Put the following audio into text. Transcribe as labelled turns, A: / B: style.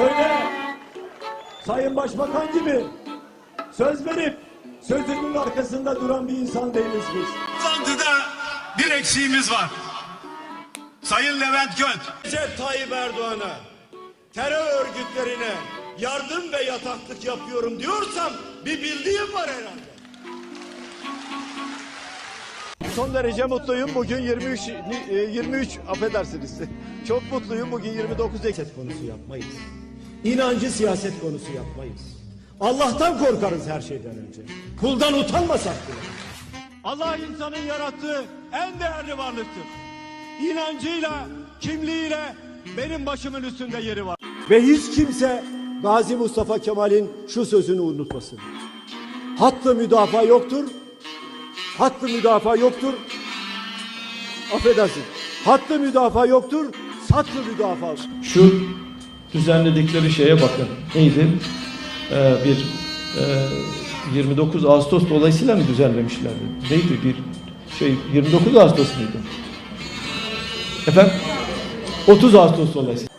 A: Öyle Sayın Başbakan gibi söz verip sözünün arkasında duran bir insan değiliz biz.
B: Toplantıda bir eksiğimiz var. Sayın Levent Göt.
A: Recep Tayyip Erdoğan'a, terör örgütlerine yardım ve yataklık yapıyorum diyorsam bir bildiğim var herhalde. Son derece mutluyum. Bugün 23 e, 23 affedersiniz. Çok mutluyum. Bugün 29 siyaset konusu yapmayız. İnancı siyaset konusu yapmayız. Allah'tan korkarız her şeyden önce. Kuldan utanmasak bile. Allah insanın yarattığı en değerli varlıktır. İnancıyla, kimliğiyle benim başımın üstünde yeri var. Ve hiç kimse Gazi Mustafa Kemal'in şu sözünü unutmasın. Hattı müdafaa yoktur. Hattı müdafaa yoktur. Affedersin. Hattı müdafaa yoktur. Sattı müdafaa.
C: Şu düzenledikleri şeye bakın. Neydi? Ee, bir e, 29 Ağustos dolayısıyla mı düzenlemişlerdi? Neydi bir şey 29 Ağustos muydu? Efendim? 30 Ağustos dolayısıyla.